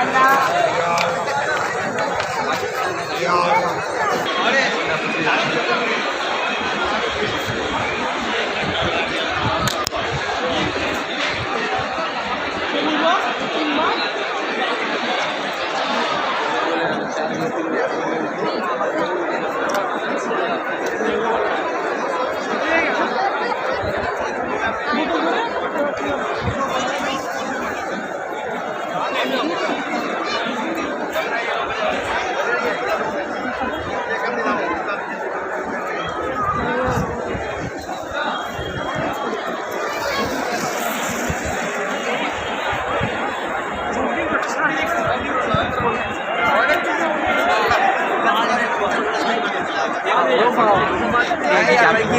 감사합니다.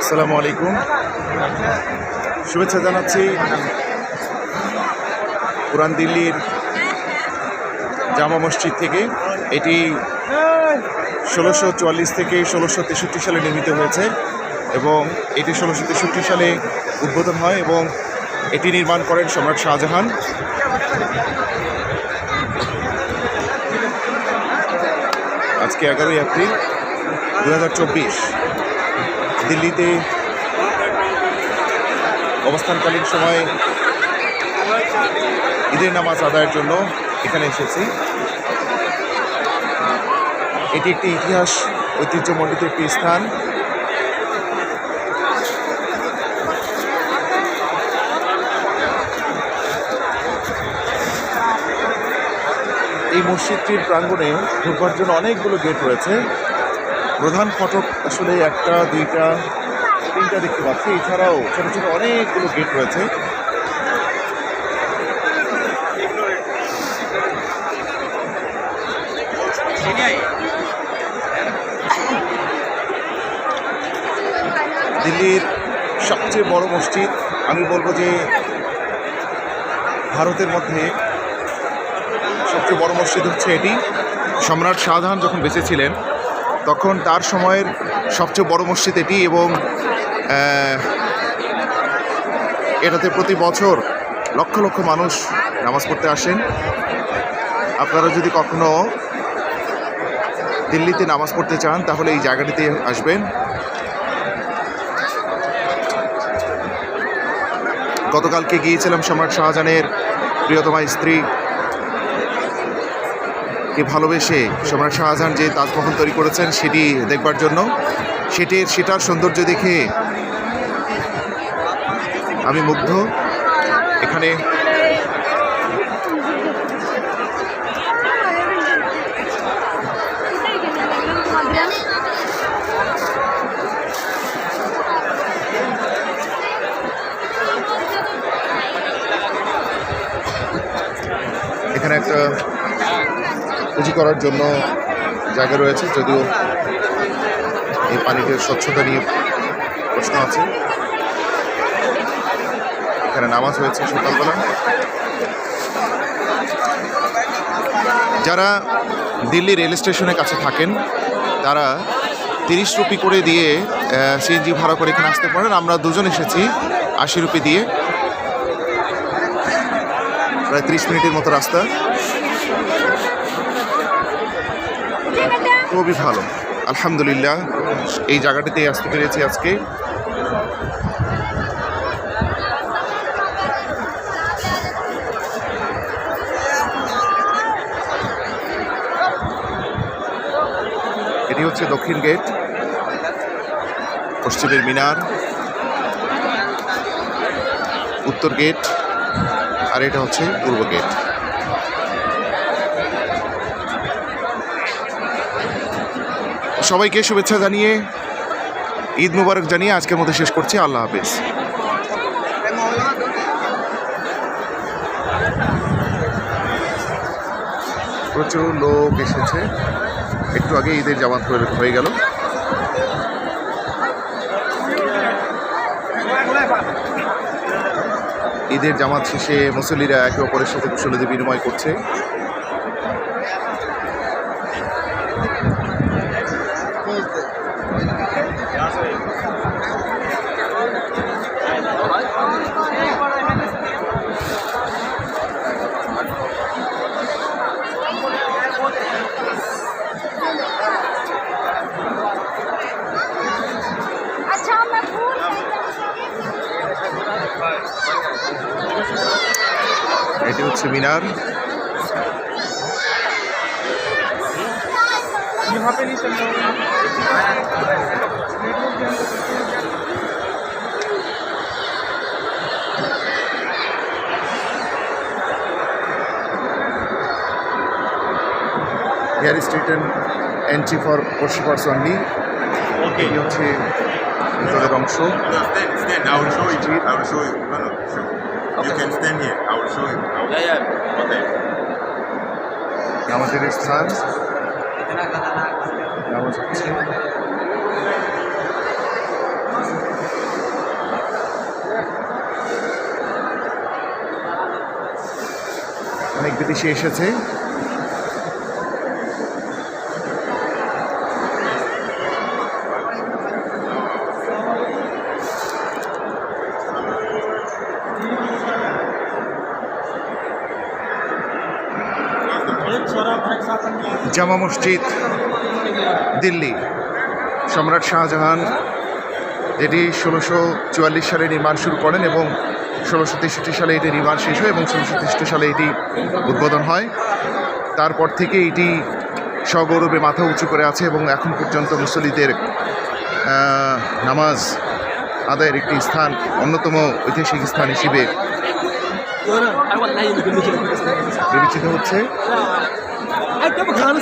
আসসালামু আলাইকুম। শুভেচ্ছা জানাচ্ছি পুরান দিল্লির জামা মসজিদ থেকে। এটি ষোলোশো চুয়াল্লিশ থেকে ষোলোশো তেষট্টি সালে নির্মিত হয়েছে। এবং এটি ষোলোশো তেষট্টি সালে উদ্বোধন হয় এবং এটি নির্মাণ করেন সম্রাট শাহজাহান। আজকে এগারোই এপ্রিল দু হাজার চব্বিশ। দিল্লিতে অবস্থানকালীন সময় ঈদের নামাজ আদায়ের জন্য এখানে এসেছি। এটি একটি ইতিহাস ঐতিহ্যমণ্ডিত একটি স্থান। এই মসজিদটির প্রাঙ্গণে ঢোকবার জন্য অনেকগুলো গেট রয়েছে। প্রধান ফটক আসলে একটা, দুইটা, তিনটা দেখতে পাচ্ছি। এছাড়াও ছোট ছোট অনেকগুলো গেট রয়েছে। দিল্লির সবচেয়ে বড় মসজিদ, আমি বলব যে ভারতের মধ্যে সবচেয়ে বড় মসজিদ হচ্ছে এটি। সম্রাট শাহজাহান যখন বেঁচে ছিলেন, তখন তার সময়ের সবচেয়ে বড় মসজিদ এটি এবং এটাতে প্রতি বছর লক্ষ লক্ষ মানুষ নামাজ পড়তে আসেন। আপনারা যদি কখনো দিল্লিতে নামাজ পড়তে চান, তাহলে এই জায়গাটিতে আসবেন। গতকালকে গিয়েছিলাম সম্রাট শাহজাহানের প্রিয়তমা স্ত্রী কে ভালোবেসে সম্রাট শাহজাহান যে তাজমহল তৈরি করেছেন সেটি দেখবার জন্য। সেটির সেটার সৌন্দর্য দেখে আমি মুগ্ধ। এখানে এখানে একটা পুঁজি করার জন্য জায়গা রয়েছে, যদিও এই পানিটির স্বচ্ছতা নিয়ে প্রশ্ন আছে। এখানে নামাজ হয়েছে সকালবেলা। যারা দিল্লি রেল স্টেশনের কাছে থাকেন, তারা তিরিশ রুপি করে দিয়ে সিএনজি ভাড়া করে এখানে আসতে পারেন। আমরা দুজন এসেছি আশি রুপি দিয়ে। প্রায় ত্রিশ মিনিটের মতো রাস্তা। খুবই ভালো। আলহামদুলিল্লাহ, এই জায়গাটিতে আসতে পেরেছি আজকে। এটি হচ্ছে দক্ষিণ গেট, পশ্চিমের মিনার, উত্তর গেট, আর এটা হচ্ছে পূর্ব গেট। সবাইকে শুভেচ্ছা জানিয়ে ঈদ মুবারক জানিয়ে আজকের মতো শেষ করছি। আল্লাহ হাফেজ। প্রচুর লোক এসেছে। একটু আগে ঈদের জামাত হয়ে- গেল। ঈদের জামাত শেষে মুসল্লিরা একে অপরের সাথে কুশলীদের বিনিময় করছে। এটি হচ্ছে মিনার here is written entry for worshippers only okay. এটি হচ্ছে ভিতরের অংশ Show you. Can stand here. I will show you. I will- Yeah, yeah. Okay. আমাদের স্থান অনেক বিদেশি এসেছে জামা মসজিদ, দিল্লি। সম্রাট শাহজাহান যেটি ষোলোশো চুয়াল্লিশ সালে নির্মাণ শুরু করেন এবং ষোলোশো তেষট্টি সালে এটি নির্মাণ শেষ হয় এবং ষোলোশো তেষট্টি সালে এটি উদ্বোধন হয়। তারপর থেকে এটি সগৌরবে মাথা উঁচু করে আছে এবং এখন পর্যন্ত মুসলিদের নামাজ আদায়ের একটি স্থান, অন্যতম ঐতিহাসিক স্থান হিসেবে I want to you to বিবেচিত হচ্ছে Ai, tem uma grana,